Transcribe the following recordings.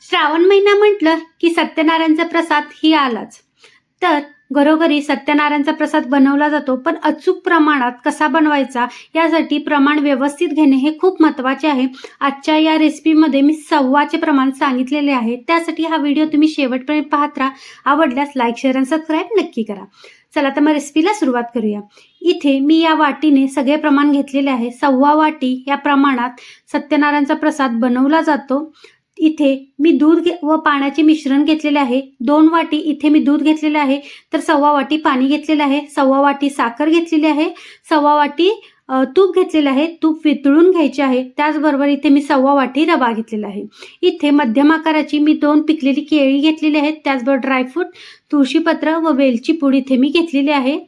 श्रावण महिना म्हटलं की सत्यनारायणचा प्रसाद ही आलाच. तर घरोघरी सत्यनारायणचा प्रसाद बनवला जातो पण अचूक प्रमाणात कसा बनवायचा यासाठी प्रमाण व्यवस्थित घेणे हे खूप महत्त्वाचे आहे. आजच्या या रेसिपीमध्ये मी सव्वाचे प्रमाण सांगितलेले आहे. त्यासाठी हा व्हिडिओ तुम्ही शेवटपर्यंत पाहत राहा. आवडल्यास लाईक शेअर आणि सबस्क्राईब नक्की करा. चला तर मग रेसिपीला सुरुवात करूया. इथे मी या वाटीने सगळे प्रमाण घेतलेले आहे. सव्वा वाटी या प्रमाणात सत्यनारायणचा प्रसाद बनवला जातो. इथे मी दूध घे व पाण्याचे मिश्रण घेतलेले आहे. दोन वाटी इथे मी दूध घेतलेले आहे. तर सव्वा वाटी पाणी घेतलेलं आहे. सव्वा वाटी साखर घेतलेली आहे. सव्वा वाटी तूप घेतलेलं आहे. तूप वितळून घ्यायचे आहे. त्याचबरोबर इथे मी सव्वा वाटी रवा घेतलेला आहे. इथे मध्यम आकाराची मी दोन पिकलेली केळी घेतलेली आहेत. त्याचबरोबर ड्रायफ्रूट तुळशीपत्र व वेलची पूड इथे मी घेतलेली आहे.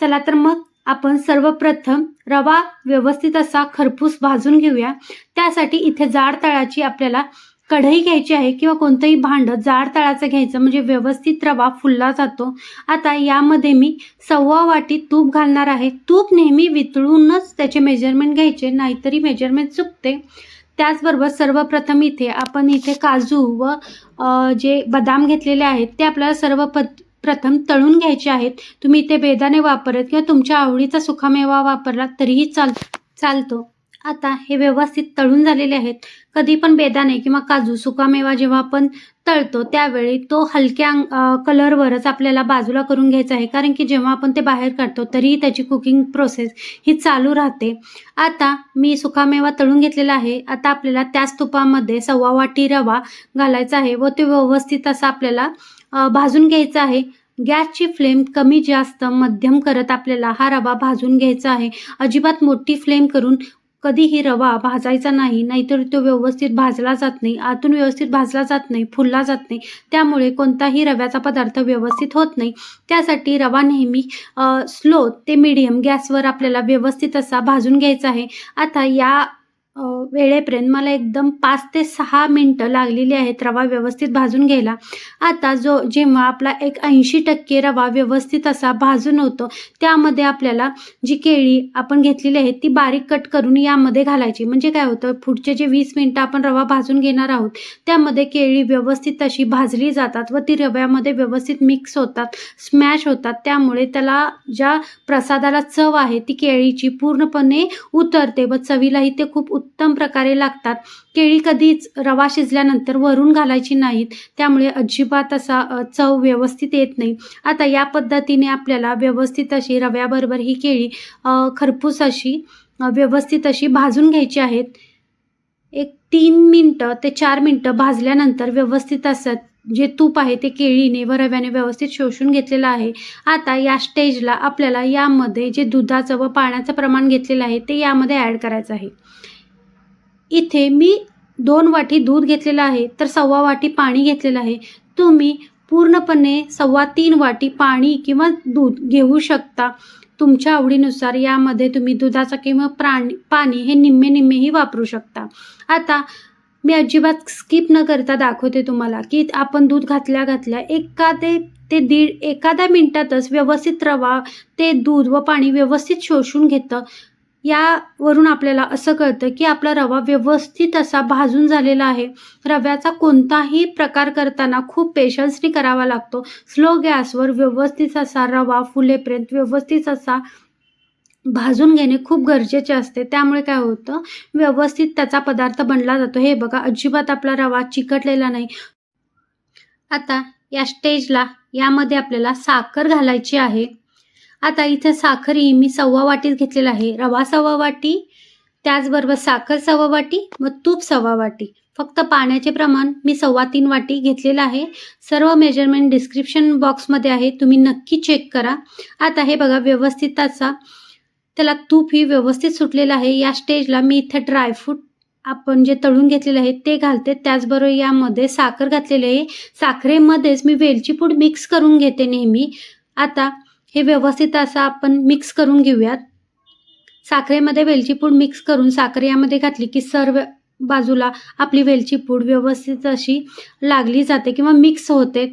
चला तर मग आपण सर्वप्रथम रवा व्यवस्थित असा खरपूस भाजून घेऊया. त्यासाठी इथे जाड तळाची आपल्याला कढई घ्यायची आहे किंवा कोणतंही भांडं जाड तळाचं घ्यायचं म्हणजे व्यवस्थित रवा फुलला जातो. आता यामध्ये मी सव्वा वाटी तूप घालणार आहे. तूप नेहमी वितळूनच त्याचे मेजरमेंट घ्यायचे नाहीतरी मेजरमेंट चुकते. त्याचबरोबर सर्वप्रथम इथे आपण इथे काजू व जे बदाम घेतलेले आहेत ते आपल्याला सर्व प- प्रथम तळून घ्यायचे आहेत. तुम्ही इथे बेदाणे वापरत किंवा तुमच्या आवडीचा सुकामेवा वापरला तरीही चाल चालतो. आता हे व्यवस्थित तळून झालेले आहेत. कधी पण बेदाणे किंवा काजू सुकामेवा जेव्हा आपण तळतो त्यावेळी तो हलक्या कलरवरच आपल्याला बाजूला करून घ्यायचा आहे. कारण की जेव्हा आपण ते बाहेर काढतो तरीही त्याची कुकिंग प्रोसेस ही चालू राहते. आता मी सुकामेवा तळून घेतलेला आहे. आता आपल्याला त्याच तुपामध्ये सव्वा वाटी रवा घालायचा आहे व ते व्यवस्थित असा आपल्याला भाजून घ्यायचा आहे. गॅसची फ्लेम कमी जास्त मध्यम करत आपल्याला हा रवा भाजून घ्यायचा आहे. अजिबात मोठी फ्लेम करून कधीही रवा भाजायचा नाही नाहीतर तो व्यवस्थित भाजला जात नाही आतून व्यवस्थित भाजला जात नाही फुलला जात नाही. त्यामुळे कोणताही रव्याचा पदार्थ व्यवस्थित होत नाही. त्यासाठी रवा नेहमी स्लो ते मीडियम गॅसवर आपल्याला व्यवस्थित असा भाजून घ्यायचा आहे. आता या वेळेपर्यंत मला एकदम पाच ते सहा मिनटं लागलेली आहेत रवा व्यवस्थित भाजून घ्यायला. आता जो जेव्हा आपला एक ऐंशी टक्के रवा व्यवस्थित असा भाजून होतो त्यामध्ये आपल्याला जी केळी आपण घेतलेली आहे ती बारीक कट करून यामध्ये घालायची. म्हणजे काय होतं पुढचे जे वीस मिनटं आपण रवा भाजून घेणार आहोत त्यामध्ये केळी व्यवस्थित अशी भाजली जातात व ती रव्यामध्ये व्यवस्थित मिक्स होतात स्मॅश होतात. त्यामुळे त्याला ज्या प्रसादाला चव आहे ती केळीची पूर्णपणे उतरते व चवीलाही ते खूप उत्तम प्रकारे लागतात. केळी कधीच रवा शिजल्यानंतर वरून घालायची नाहीत. त्यामुळे अजिबात असा चव व्यवस्थित येत नाही. आता या पद्धतीने आपल्याला व्यवस्थित अशी रव्याबरोबर ही केळी खरपूस अशी व्यवस्थित अशी भाजून घ्यायची आहेत. एक तीन मिनटं ते चार मिनटं भाजल्यानंतर व्यवस्थित असत जे तूप आहे ते केळीने व रव्याने व्यवस्थित शोषून घेतलेलं आहे. आता या स्टेजला आपल्याला यामध्ये जे दुधाचं व पाण्याचं प्रमाण घेतलेलं आहे ते यामध्ये ॲड करायचं आहे. इथे मी दोन वाटी दूध घेतलेलं आहे तर सव्वा वाटी पाणी घेतलेलं आहे. तुम्ही पूर्णपणे सव्वा तीन वाटी पाणी किंवा दूध घेऊ शकता. तुमच्या आवडीनुसार यामध्ये तुम्ही दुधाचा किंवा प्राणी पाणी हे निम्मे निम्मेही वापरू शकता. आता मी अजिबात स्किप न करता दाखवते तुम्हाला की आपण दूध घातल्या घातल्या एका ते ते दीड एखाद्या मिनटातच व्यवस्थित रवा ते दूध व पाणी व्यवस्थित शोषून घेतं. यावरून आपल्याला असं कळतं की आपला रवा व्यवस्थित असा भाजून झालेला आहे. रव्याचा कोणताही प्रकार करताना खूप पेशन्सनी करावा लागतो. स्लो गॅसवर व्यवस्थित असा रवा फुलेपर्यंत व्यवस्थित असा भाजून घेणे खूप गरजेचे असते. त्यामुळे काय होतं? व्यवस्थित त्याचा पदार्थ बनला जातो. हे बघा अजिबात आपला रवा चिकटलेला नाही. आता या स्टेजला यामध्ये आपल्याला साखर घालायची आहे. आता इथे साखरही मी सव्वा वाटीच घेतलेला आहे. रवा सव्वा वाटी त्याचबरोबर साखर सव्वा वाटी व तूप सव्वा वाटी. फक्त पाण्याचे प्रमाण मी सव्वा तीन वाटी घेतलेलं आहे. सर्व मेजरमेंट डिस्क्रिप्शन बॉक्समध्ये आहे. तुम्ही नक्की चेक करा. आता हे बघा व्यवस्थित असा. त्याला तूप ही व्यवस्थित सुटलेलं आहे. या स्टेजला मी इथे ड्रायफ्रूट आपण जे तळून घेतलेले आहे ते घालते. त्याचबरोबर यामध्ये साखर घातलेली आहे. साखरेमध्येच मी वेलची पूड मिक्स करून घेते नेहमी. आता हे व्यवस्थित असं आपण मिक्स करून घेऊयात. साखरेमध्ये वेलची पूड मिक्स करून साखर यामध्ये घातली की सर्व बाजूला आपली वेलची पूड व्यवस्थित अशी लागली जाते किंवा मिक्स होते.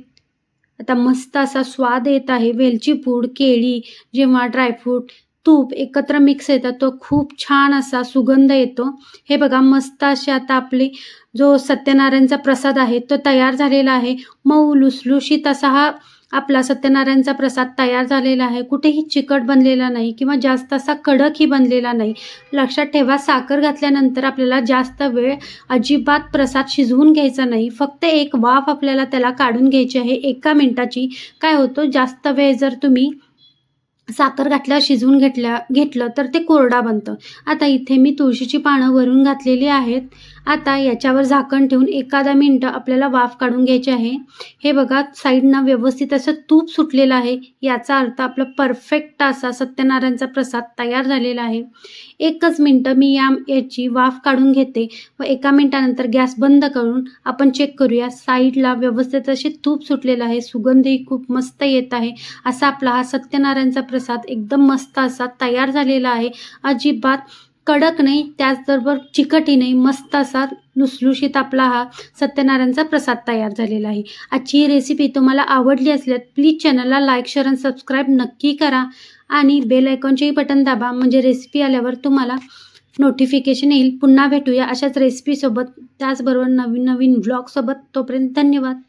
आता मस्त असा स्वाद येत आहे. वेलची पूड केळी जेव्हा ड्रायफ्रूट तूप एकत्र मिक्स येतात तो खूप छान असा सुगंध येतो. हे बघा मस्त असे आता आपली जो सत्यनारायणचा प्रसाद आहे तो तयार झालेला आहे. मऊ लुसलुशीत असा हा आपला सत्यनारायणचा प्रसाद तयार झालेला आहे. कुठेही चिकट बनलेला नाही किंवा जास्त असा कडकही बनलेला नाही. लक्षात ठेवा साखर घातल्यानंतर आपल्याला जास्त वेळ अजिबात प्रसाद शिजवून घ्यायचा नाही. फक्त एक वाफ आपल्याला त्याला काढून घ्यायची आहे. एका मिनटाची. काय होतं? जास्त वेळ जर तुम्ही साखर घातल्या शिजवून घेतल्या घेतलं तर ते कोरडा बनतं. आता इथे मी तुळशीची पानं वरून घातलेली आहेत. आता याच्यावर झाकण ठेवून एखादा मिनटं आपल्याला वाफ काढून घ्यायची आहे. हे बघा साईडनं व्यवस्थित असं तूप सुटलेलं आहे. याचा अर्थ आपला परफेक्ट असा सत्यनारायणचा प्रसाद तयार झालेला आहे. एकच मिनटं मी या याची वाफ काढून घेते व एका मिनटानंतर गॅस बंद करून आपण चेक करूया. साईडला व्यवस्थित असे तूप सुटलेलं आहे. सुगंधही खूप मस्त येत आहे. असा आपला हा सत्यनारायणचा प्रसाद एकदम मस्त असा तयार झालेला आहे. अजिबात कडक नाही त्याचबरोबर चिकटही नाही. मस्त असा लुसलुशीत आपला हा सत्यनारायणचा प्रसाद तयार झालेला आहे. आजची ही रेसिपी तुम्हाला आवडली असल्यास प्लीज चॅनलला लाईक शेअर आणि सबस्क्राईब नक्की करा. आणि बेल आयकॉनचेही बटन दाबा. म्हणजे रेसिपी आल्यावर तुम्हाला नोटिफिकेशन येईल. पुन्हा भेटूया अशाच रेसिपीसोबत त्याचबरोबर नवीन नवीन ब्लॉगसोबत तोपर्यंत धन्यवाद.